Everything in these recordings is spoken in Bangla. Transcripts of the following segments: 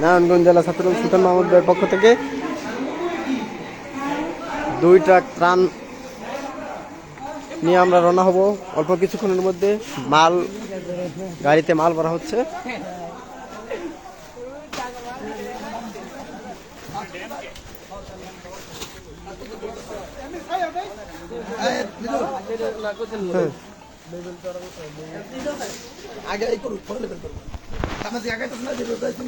নারায়ণগঞ্জ জেলা ছাত্র সুলতান মাহমুদ ভাইয়ের পক্ষ থেকে দুই ট্রাক ত্রাণ নিয়ে আমরা রওনা হব অল্প কিছুক্ষণের মধ্যে মাল, গাড়িতে মাল ভরা হচ্ছে। আগে এই করুক পরে লেবেল করুক আমার যে আগে তো না যে রোদ আছে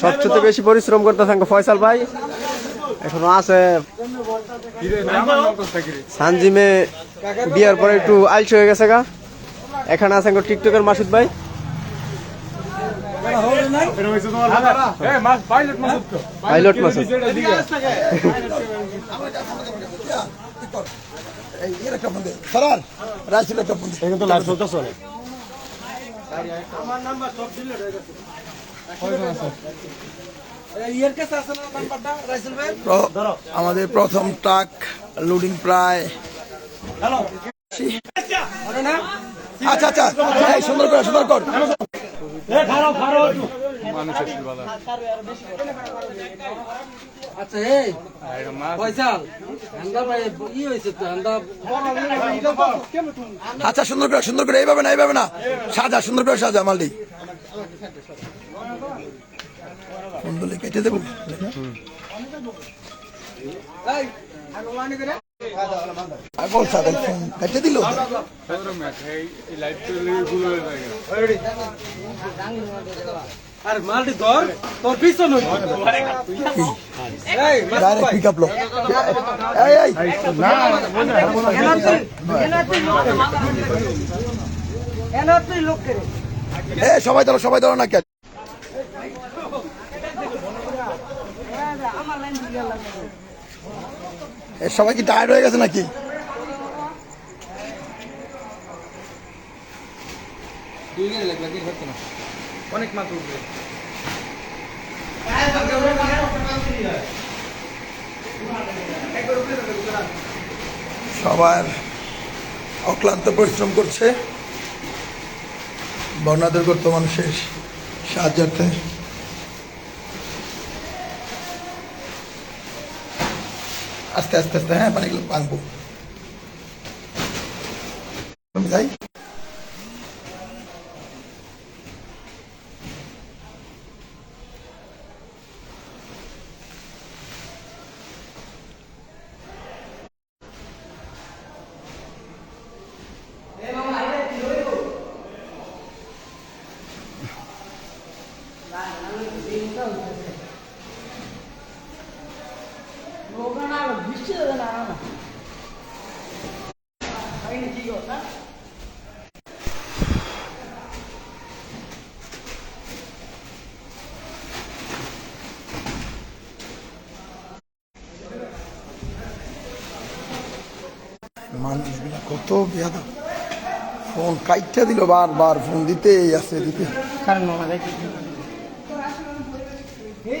সবচেয়ে বেশি পরিশ্রম করতে থাকে ফয়সাল ভাই। এখনও আছে। সানজিমে বিয়ার পরে একটু আলসি হয়ে গেছে গা। এখানে আছেন টিকটকের মাসুদ ভাই পাইলট মাসুদ এই এর একটা ফোন দে সরার রাইসুল একটা ফোন চলে প্র- আমাদের প্রথম ট্রাক লোডিং প্রায় আচ্ছা। আচ্ছা সুন্দর কর সুন্দর কর। আচ্ছা সুন্দর করে সুন্দর করে, এইভাবে না এইভাবে না। সাজা, সুন্দর করে সাজা কুণ্ডলি কেটে দেবো। পাগল ফোন কেটে দিল? আর মালটি ধর তোর পিছন সবাই ধরো সবাই ধরো না কেন? এ সবাই কি টায়ার্ড হয়ে গেছে নাকি? সবার অক্লান্ত পরিশ্রম করছে। বর্ণাদুর্গত মানুষের সাহায্যার্থে। আস্তে আস্তে আস্তে হ্যাঁ পানিগুলো পানবো তাই মানুষগুলো কত বেয়াদব ফোন কাইটটা দিল বারবার ফোন দিতেই আছে দিতে এই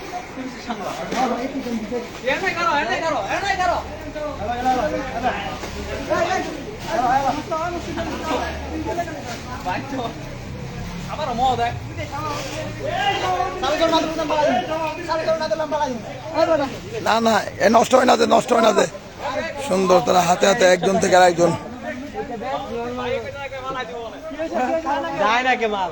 এনে করো এনে করো এনে করো আমার মত দেখ না না এ নষ্ট হয় না যে নষ্ট হয় না যে সুন্দর তারা হাতে হাতে একজন থেকে আর একজন যায় না কে মাল।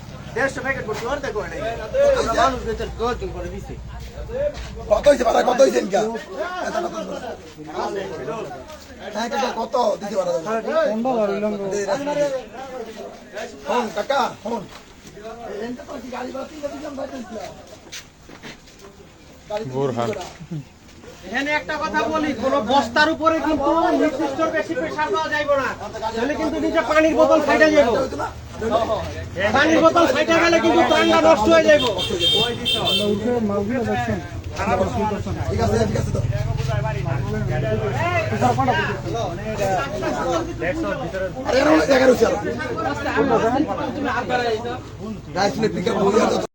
করো। কত হয়েছে কত হয়েছে ইনকা? হ্যাঁ কত? দিতে পারা। হন কাকা হন এখানে একটা কথা বলি কোন বস্তার উপরে কিন্তু নির্দিষ্ট বেশি প্রেসার দেওয়া যাইব না। তাহলে কিন্তু নিচে পানির বোতল ফাইটা যাব পানির বোতল ফাইটা গেলে কিন্তু টাঙ্গা নষ্ট হয়ে যাইব। ঠিক আছে ঠিক আছে তো